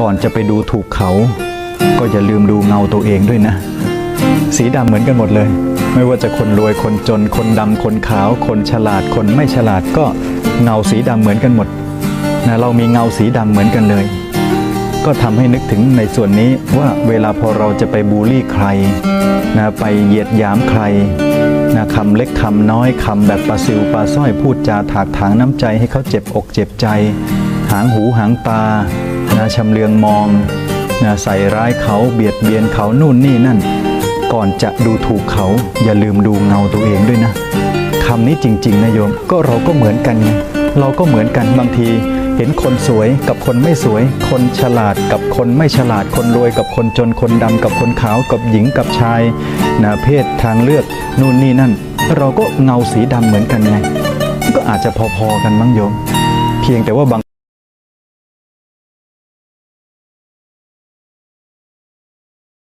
ก่อนจะไปดูถูกเขา ก็อย่าลืมดูเงาตัวเองด้วยนะ สีดำเหมือนกันหมดเลย ไม่ว่าจะคนรวยคนจน คนดำคนขาว คนฉลาดคนไม่ฉลาดก็เงาสีดำเหมือนกันหมดนะเรามีเงาสีดำเหมือนกันเลย ก็ทำให้นึกถึงในส่วนนี้ว่าเวลาพอเราจะไปบูลลี่ใครนะไปเหยียดหยามใครนะคำเล็กคำน้อยคำแบบปลาซิวปลาสร้อยพูดจาถากถางน้ำใจให้เขาเจ็บอกเจ็บใจ หางหูหางตา นะชำเลืองมองนะใส่ร้ายเขาเบียดเบียนเขานู่นนี่นั่น ก่อนจะดูถูกเขาอย่าลืมดูเงาตัวเองด้วยนะคำนี้จริง ๆนะโยมก็เราก็เหมือนกันไงเราก็เหมือนกันบางที เห็นคนสวยกับคนไม่สวย คนฉลาดกับคนไม่ฉลาดคนรวยกับคนจนคนดำกับคนขาวกับหญิงกับชายนะเพศทางเลือกนู่นนี่นั่น เราก็เงาสีดำเหมือนกันไงก็อาจจะพอๆกันมั้งโยม เพียงแต่ว่าบาง